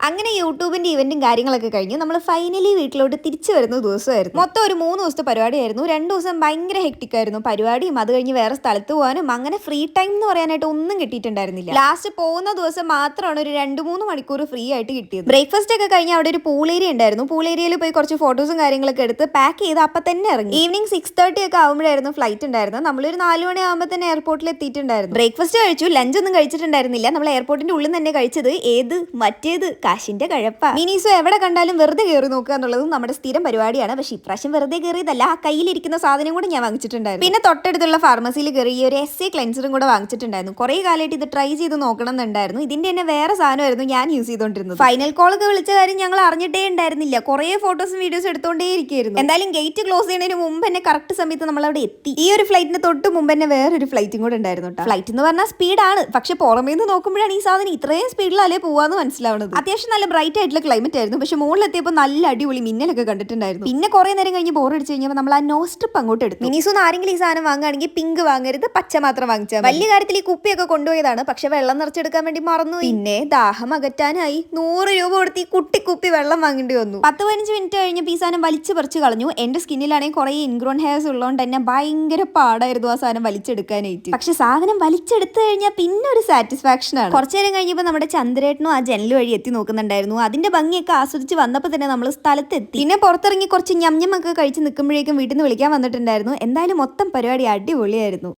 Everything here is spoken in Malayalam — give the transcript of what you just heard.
അങ്ങനെ യൂട്യൂബിന്റെ ഇവന്റും കാര്യങ്ങളൊക്കെ കഴിഞ്ഞു. നമ്മൾ ഫൈനലി വീട്ടിലോട്ട് തിരിച്ചു വരുന്ന ദിവസമായിരുന്നു. മൊത്തം ഒരു മൂന്ന് ദിവസത്തെ പരിപാടിയായിരുന്നു. രണ്ട് ദിവസം ഭയങ്കര ഹെക്ടിക് ആയിരുന്നു. പരിപാടിയും അത് കഴിഞ്ഞ് വേറെ സ്ഥലത്ത് പോകാനും അങ്ങനെ ഫ്രീ ടൈം എന്ന് പറയാനായിട്ട് ഒന്നും കിട്ടിയിട്ടുണ്ടായിരുന്നില്ല. ലാസ്റ്റ് പോകുന്ന ദിവസം മാത്രമാണ് ഒരു രണ്ട് മൂന്ന് മണിക്കൂർ ഫ്രീ ആയിട്ട് കിട്ടിയത്. ബ്രേക്ക്ഫാസ്റ്റ് ഒക്കെ കഴിഞ്ഞ് അവിടെ ഒരു പൂൾ ഏരിയ ഉണ്ടായിരുന്നു. പൂൾ ഏരിയയിൽ പോയി കുറച്ച് ഫോട്ടോസും കാര്യങ്ങളൊക്കെ എടുത്ത് പാക്ക് ചെയ്ത് അപ്പൊ തന്നെ ഇറങ്ങി. ഈവനിങ് സിക്സ് തേർട്ടി ഒക്കെ ആകുമ്പോഴായിരുന്നു ഫ്ലൈറ്റ് ഉണ്ടായിരുന്നത്. നമ്മളൊരു നാല് മണി ആകുമ്പോൾ തന്നെ എയർപോർട്ടിൽ എത്തിയിട്ടുണ്ടായിരുന്നു. ബ്രേക്ക്ഫാസ്റ്റ് കഴിച്ചു. ലഞ്ച് ഒന്നും കഴിച്ചിട്ടുണ്ടായിരുന്നില്ല. നമ്മൾ എയർപോർട്ടിന്റെ ഉള്ളിൽ തന്നെ കഴിച്ചത് ഏത് മറ്റേത് കാശിന്റെ കഴപ്പ. മിനിസോ എവിടെ കണ്ടാലും വെറുതെ കയറി നോക്കുക എന്നുള്ളതും നമ്മുടെ സ്ഥിരം പരിപാടിയാണ്. പക്ഷെ ഇപ്രാവശ്യം വെറുതെ കയറിയതല്ല ആ കയ്യിലിരിക്കുന്ന സാധനം കൂടെ ഞാൻ വാങ്ങിച്ചിട്ടുണ്ടായിരുന്നു. പിന്നെ തൊട്ടടുത്തുള്ള ഫാർമസിയിൽ കയറി ഈ ഒരു എസ് എ ക്ലെൻസറും കൂടെ വാങ്ങിച്ചിട്ടുണ്ടായിരുന്നു. കുറെ കാലമായിട്ട് ഇത് ട്രൈ ചെയ്ത് നോക്കണം എന്നുണ്ടായിരുന്നു. ഇതിന്റെ തന്നെ വേറെ സാധനമായിരുന്നു ഞാൻ യൂസ് ചെയ്തോണ്ടിരുന്നത് ഫൈനൽ കോൾ വിളിച്ച കാര്യം ഞങ്ങൾ അറിഞ്ഞിട്ടേ ഉണ്ടായിരുന്നില്ല. കുറെ ഫോട്ടോസും വീഡിയോസും എടുത്തോണ്ടേ ഇരിക്കുകയായിരുന്നു എന്തായാലും ഗേറ്റ് ക്ലോസ് ചെയ്യുന്നതിന് മുമ്പ് തന്നെ കറക്റ്റ് സമയത്ത് നമ്മൾ അവിടെ എത്തി. ഈ ഒരു ഫ്ലൈറ്റിന് തൊട്ട് മുമ്പ് തന്നെ വേറൊരു ഫ്ലൈറ്റും കൂടെ ഉണ്ടായിരുന്നു ഫ്ലൈറ്റ് എന്ന് പറഞ്ഞാൽ സ്പീഡാണ്. പക്ഷെ പുറമേന്ന് നോക്കുമ്പോഴാണ് ഈ സാധനം ഇത്രയും സ്പീഡിലല്ലേ പോവാന്ന് മനസ്സിലാവുന്നത്. അത്യാവശ്യം നല്ല ബ്രൈറ്റ് ആയിട്ടുള്ള ക്ലൈമറ്റ് ആയിരുന്നു. പക്ഷെ മുകളിലെത്തിയപ്പോൾ നല്ല അടിപൊളി മിന്നലൊക്കെ കണ്ടിട്ടുണ്ടായിരുന്നു. പിന്നെ കുറെ നേരം കഴിഞ്ഞ് ബോറടിച്ച് കഴിഞ്ഞപ്പോൾ നമ്മൾ ആ നോ സ്ട്രിപ്പ് അങ്ങോട്ട് എടുത്തു. മിനിസൂന്ന് ആരെങ്കിലും ഈ സാധനം വാങ്ങുകയാണെങ്കിൽ പിങ്ക് വാങ്ങരുത് പച്ച മാത്രം വാങ്ങിച്ചാൽ. വലിയ കാര്യത്തിൽ ഈ കുപ്പിയൊക്കെ കൊണ്ടുപോയതാണ്. പക്ഷെ വെള്ളം നിറച്ചെടുക്കാൻ വേണ്ടി മറന്നു പിന്നെ ദാഹം അകറ്റാനായി നൂറ് രൂപ കൊടുത്ത് ഈ കുട്ടി കുപ്പി വെള്ളം വാങ്ങേണ്ടി വന്നു. പത്ത് പതിനഞ്ച് മിനിറ്റ് കഴിഞ്ഞപ്പോൾ ഈ സാധനം വലിച്ചു പറിച്ച് കളഞ്ഞു. എന്റെ സ്കിന്നിലാണെങ്കിൽ കുറെ ഇൻഗ്രോൺ ഹെയർസ് ഉള്ളതുകൊണ്ട് തന്നെ ഭയങ്കര പാടായിരുന്നു ആ സാധനം വലിച്ചെടുക്കാനായിട്ട്. പക്ഷെ സാധനം വലിച്ചെടുത്തു കഴിഞ്ഞാൽ പിന്നെ ഒരു സാറ്റിസ്ഫാക്ഷൻ ആണ്. കുറച്ചു നേരം കഴിഞ്ഞപ്പോൾ നമ്മുടെ ചന്ദ്രേട്ടനും ആ ജനൽ വഴി എത്തി നോക്കുന്നുണ്ടായിരുന്നു. അതിന്റെ ഭംഗിയൊക്കെ ആസ്വദിച്ച് വന്നപ്പോൾ തന്നെ നമ്മൾ സ്ഥലത്തെത്തി. പിന്നെ പുറത്തിറങ്ങി കുറച്ച് ഞം ഞമ്മൊക്കെ കഴിച്ച് നിൽക്കുമ്പോഴേക്കും വീട്ടിൽ നിന്ന് വിളിക്കാൻ വന്നിട്ടുണ്ടായിരുന്നു. എന്തായാലും മൊത്തം പരിപാടി അടിപൊളിയായിരുന്നു.